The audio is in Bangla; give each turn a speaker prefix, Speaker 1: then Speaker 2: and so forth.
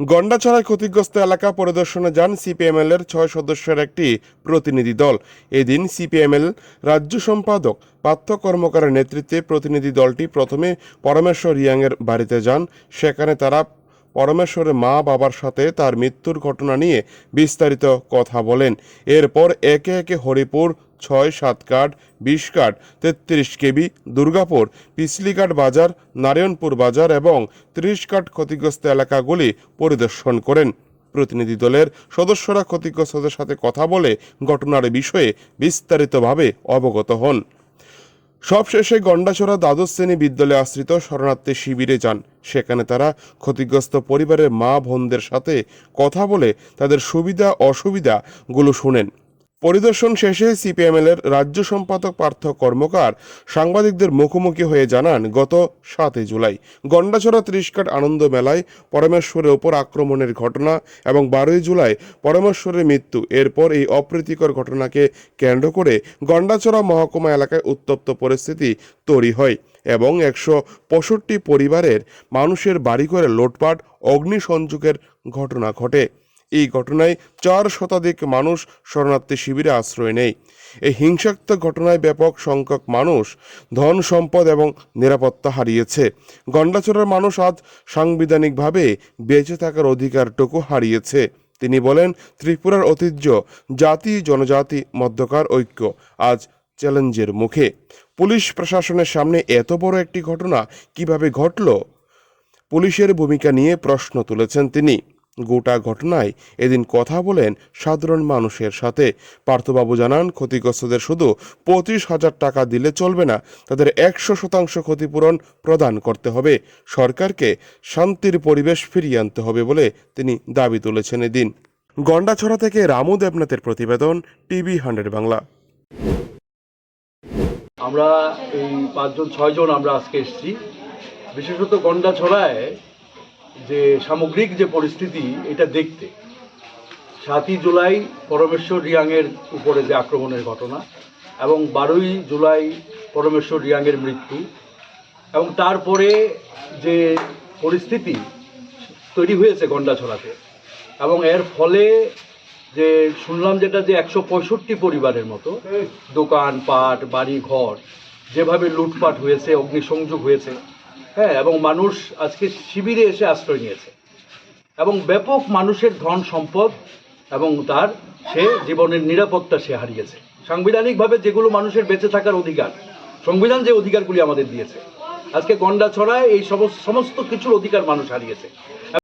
Speaker 1: গন্ডাছড়ায় ক্ষতিগ্রস্ত এলাকা পরিদর্শনে যান সিপিএমএল এর ছয় সদস্যের একটি প্রতিনিধি দল। এদিন সিপিএমএল রাজ্য সম্পাদক, পার্থ কর্মকারের নেতৃত্বে প্রতিনিধি দলটি প্রথমে পরমেশ্বর রিয়াংয়ের বাড়িতে যান। সেখানে তারা পরমেশ্বরের মা বাবার সাথে তার মৃত্যুর ঘটনা নিয়ে বিস্তারিত কথা বলেন। এরপর একে একে হরিপুর ছয়, সাত কাঠ, বিশ কাঠ, তেত্রিশ কেবি দুর্গাপুর পিছলিকাট বাজার, নারায়ণপুর বাজার এবং ত্রিশ কাঠ ক্ষতিগ্রস্ত এলাকাগুলি পরিদর্শন করেন। প্রতিনিধি দলের সদস্যরা ক্ষতিগ্রস্তদের সাথে কথা বলে ঘটনার বিষয়ে বিস্তারিতভাবে অবগত হন। সবশেষে গন্ডাছড়া দ্বাদশ শ্রেণি বিদ্যালয়ে আশ্রিত শরণার্থী শিবিরে যান। সেখানে তারা ক্ষতিগ্রস্ত পরিবারের মা বোনদের সাথে কথা বলে তাদের সুবিধা অসুবিধাগুলো শুনেন। পরিদর্শন শেষে সিপিএমএল এর রাজ্য সম্পাদক, পার্থ কর্মকার সাংবাদিকদের মুখোমুখি হয়ে জানান, গত সাতই জুলাই গন্ডাছড়া ত্রিশকাট আনন্দ মেলায় পরমেশ্বরের ওপর আক্রমণের ঘটনা এবং বারোই জুলাই পরমেশ্বরের মৃত্যু। এরপর এই অপ্রীতিকর ঘটনাকে কেন্দ্র করে গন্ডাছড়া মহকুমা এলাকায় উত্তপ্ত পরিস্থিতি তৈরি হয় এবং একশো পঁয়ষট্টি পরিবারের মানুষের বাড়ি করে লোটপাট, অগ্নিসংযোগের ঘটনা ঘটে। এই ঘটনায় চার শতাধিক মানুষ শরণার্থী শিবিরে আশ্রয় নেয়। এই হিংসাত্মক ঘটনায় ব্যাপক সংখ্যক মানুষ ধন সম্পদ এবং নিরাপত্তা হারিয়েছে। গন্ডাচড়ার মানুষ আজ সাংবিধানিকভাবে বেঁচে থাকার অধিকারটুকু হারিয়েছে। তিনি বলেন, ত্রিপুরার ঐতিহ্য, জাতি, জনজাতি, মধ্যকার ঐক্য আজ চ্যালেঞ্জের মুখে। পুলিশ প্রশাসনের সামনে এত বড় একটি ঘটনা কীভাবে ঘটল? পুলিশের ভূমিকা নিয়ে প্রশ্ন তুলেছেন তিনি। গোটা ঘটনায় এদিন কথা বলেন সাধারণ মানুষের সাথে। পার্থবাবু জানান, ক্ষতিগ্রস্তদের শুধু পঁচিশ হাজার টাকা দিলে চলবে না, তাদের একশো শতাংশ ক্ষতিপূরণ প্রদান করতে হবে। সরকারকে শান্তির পরিবেশ ফিরিয়ে আনতে হবে বলে তিনি দাবি তুলেছেন এদিন। গন্ডাছড়া থেকে রামু দেবনাথের প্রতিবেদন, টিভি হান্ড্রেড বাংলা।
Speaker 2: আমরা এই পাঁচজন, ছয়জন আমরা আজকে এসেছি। বিশেষত গন্ডাছড়ায় যে সামগ্রিক যে পরিস্থিতি, এটা দেখতে। সাতই জুলাই পরমেশ্বর রিয়াংয়ের উপরে যে আক্রমণের ঘটনা এবং বারোই জুলাই পরমেশ্বর রিয়াংয়ের মৃত্যু এবং তারপরে যে পরিস্থিতি তৈরি হয়েছে গন্ডাছড়াতে এবং এর ফলে যে শুনলাম যেটা যে একশো পঁয়ষট্টি পরিবারের মতো, দোকান, পাট, বাড়ি, ঘর যেভাবে লুটপাট হয়েছে, অগ্নিসংযোগ হয়েছে হ্যাঁ এবং মানুষ আজকে শিবিরে এসে আশ্রয় নিয়েছে। এবং ব্যাপক মানুষের ধন সম্পদ এবং তার সে জীবনের নিরাপত্তা সে হারিয়েছে। সাংবিধানিকভাবে যেগুলো মানুষের বেঁচে থাকার অধিকার, সংবিধান যে অধিকারগুলি আমাদের দিয়েছে, আজকে গন্ডা ছড়ায় এই সমস্ত কিছুর অধিকার মানুষ হারিয়েছে।